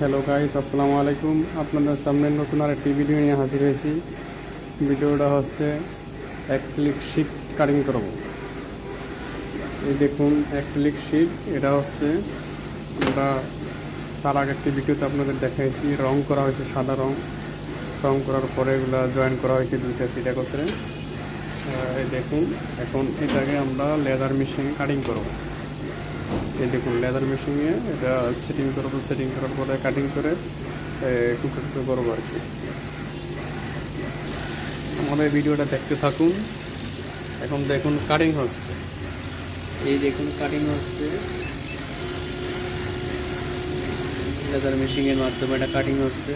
Hello guys আসসালামু আলাইকুম আপনাদের সামনে নতুন আর একটি ভিডিও নিয়ে হাজির হয়েছি। ভিডিওটা হচ্ছে এক ক্লিক শিট কাটিং করব। এই দেখুন এক ক্লিক শিট এটা হচ্ছে আমরা তার আগে একটি ভিডিওতে আপনাদের দেখাইছি। রং করা হয়েছে সাদা রং। রং করার পরে এগুলো জয়েন করা হয়েছে দুইটা সিট আহ, এই দেখুন এখন এটাকে আমরা লেদার মেশিনে কাটিং করব। এই দেখুন লেদার মেশিনে এটা সেটিং করব সেটিং করার পরে কাটিং করে টুকরো করব আর কি। আমাদের ভিডিওটা দেখতে থাকুন। এখন দেখুন কাটিং হচ্ছে। এই দেখুন কাটিং হচ্ছে। লেদার মেশিনের মাধ্যমে এটা কাটিং হচ্ছে।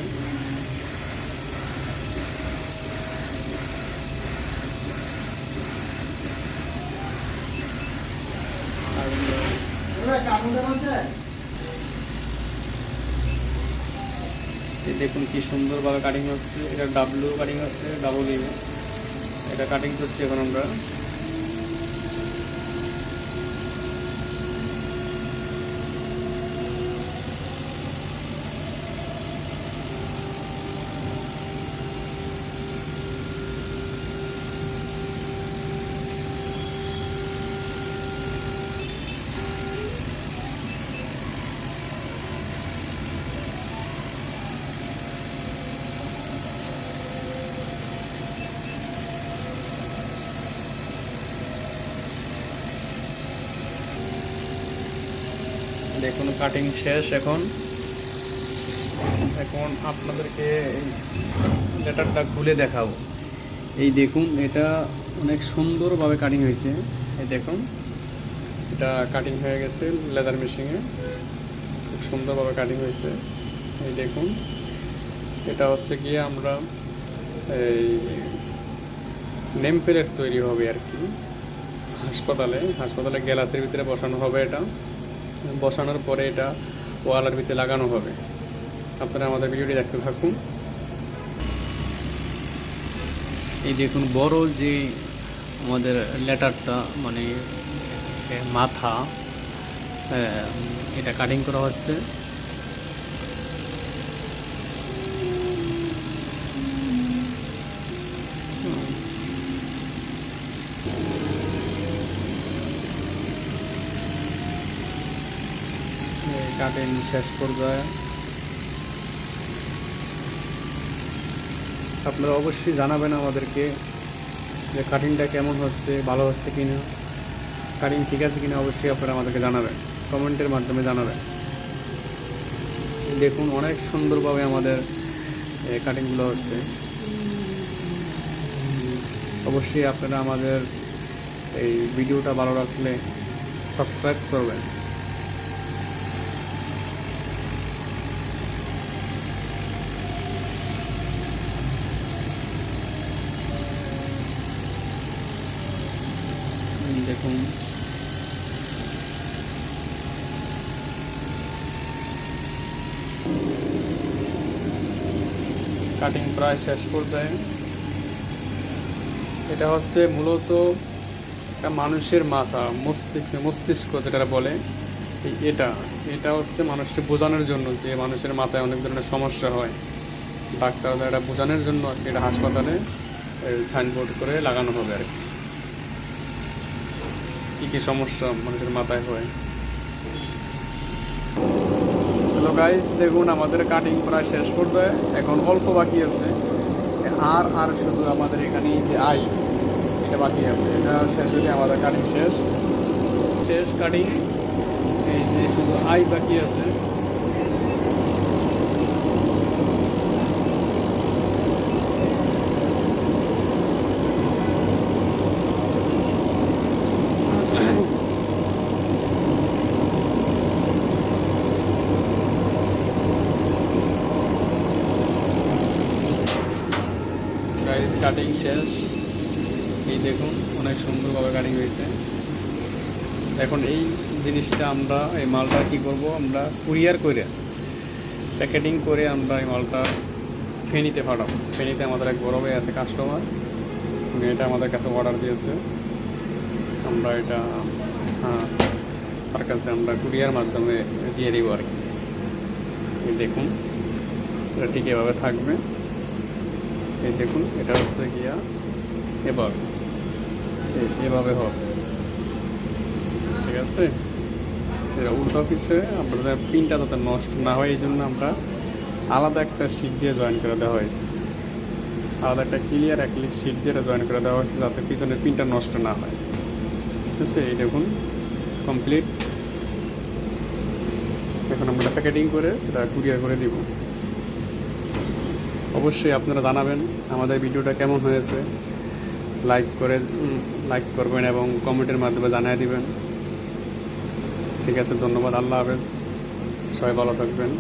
দেখুন কি সুন্দরভাবে কাটিং হচ্ছে, এটা ডাব্লু কাটিং হচ্ছে ডাবল এটা কাটিং করছি এখন আমরা। দেখুন কাটিং শেষ এখন। এখন আপনাদেরকে লেটারটা খুলে দেখাবো। এই দেখুন, এটা অনেক সুন্দরভাবে কাটিং হয়েছে। এই দেখুন, এটা কাটিং হয়ে গেছে লেদার মেশিনে খুব সুন্দরভাবে কাটিং হয়েছে। এই দেখুন, এটা হচ্ছে গিয়ে আমরা এই নেম প্লেট তৈরি হবে আর কি। হাসপাতালে হাসপাতালে গ্যালাসের ভিতরে বসানো হবে এটা। বসানোর পরে এটা ওয়ালার ভিতরে লাগানো হবে। আপনারা আমাদের ভিডিওটি দেখতে থাকুন। এই দেখুন, বড় যে আমাদের লেটারটা মানে মাথা এটা কাটিং করা হচ্ছে। কাটিং শেষ পর্যায়ে। আপনারা অবশ্যই জানাবেন আমাদেরকে যে কাটিংটা কেমন হচ্ছে, ভালো হচ্ছে কি না কাটিং ঠিক আছে কিনা অবশ্যই আপনারা আমাদেরকে জানাবেন। কমেন্টের মাধ্যমে জানাবেন। দেখুন, অনেক সুন্দরভাবে আমাদের কাটিংগুলো হচ্ছে। অবশ্যই আপনারা আমাদের এই ভিডিওটা ভালো রাখলে সাবস্ক্রাইব করবেন। দেখুন। কাটিং প্রায় শেষ পর্যায়ে। এটা হচ্ছে মূলত একটা মানুষের মাথা, মস্তিষ্ক মস্তিষ্ক যেটা বলে এটা। এটা হচ্ছে মানুষকে বোঝানোর জন্য যে মানুষের মাথায় অনেক ধরনের সমস্যা হয়। ডাক্তাররা এটা বোঝানোর জন্য আর এটা হাসপাতালে সাইনবোর্ড করে লাগানো হবে আর কি। কী কি সমস্যা মানুষের মাথায় হয়? হ্যালো গাইস দেখুন, আমাদের কাটিং প্রায় শেষ করবে এখন অল্প বাকি আছে। আর আর শুধু আমাদের এখানে যে আই, এটা বাকি আছে। এটা শেষ হলে আমাদের কাটিং শেষ। শেষ কাটিং এই যে শুধু আই বাকি আছে গাইস কাটিং শেষ এই দেখুন, অনেক সুন্দরভাবে কাটিং হয়েছে। এখন এই জিনিসটা আমরা, এই মালটা কি করব, আমরা কুরিয়ার করে প্যাকেটিং করে আমরা এই মালটা ফেনিতে পাঠাবো। ফেনিতে আমাদের এক বড় ভাই আছে কাস্টমার উনি এটা আমাদের কাছে অর্ডার দিয়েছে। আমরা এটা হ্যাঁ তার কাছে আমরা কুরিয়ার মাধ্যমে দিয়ে দিব আর কি। দেখুন, এটা ঠিক এভাবে থাকবে। এই দেখুন, এটা হচ্ছে গিয়া এবার এভাবে হবে। ঠিক আছে? এটা উল্টো পিসে আপনাদের পিনটা যাতে নষ্ট না হয় এই জন্য আমরা আলাদা একটা শিট দিয়ে জয়েন করে দেওয়া হয়েছে। আলাদা একটা ক্লিয়ার অ্যাক্লিক শিট দিয়ে জয়েন করে দেওয়া হয়েছে, যাতে পিছনের পিনটা নষ্ট না হয়। ঠিক আছে? এই দেখুন কমপ্লিট এখন আমরা প্যাকেটিং করে এটা কুরিয়ার করে দিব। অবশ্যই আপনারা জানাবেন আমাদের ভিডিওটা কেমন হয়েছে। লাইক করে লাইক করবেন এবং কমেন্টের মাধ্যমে জানিয়ে দিবেন। ঠিক আছে, ধন্যবাদ, আল্লাহ হাফেজ। সবাই ভালো থাকবেন।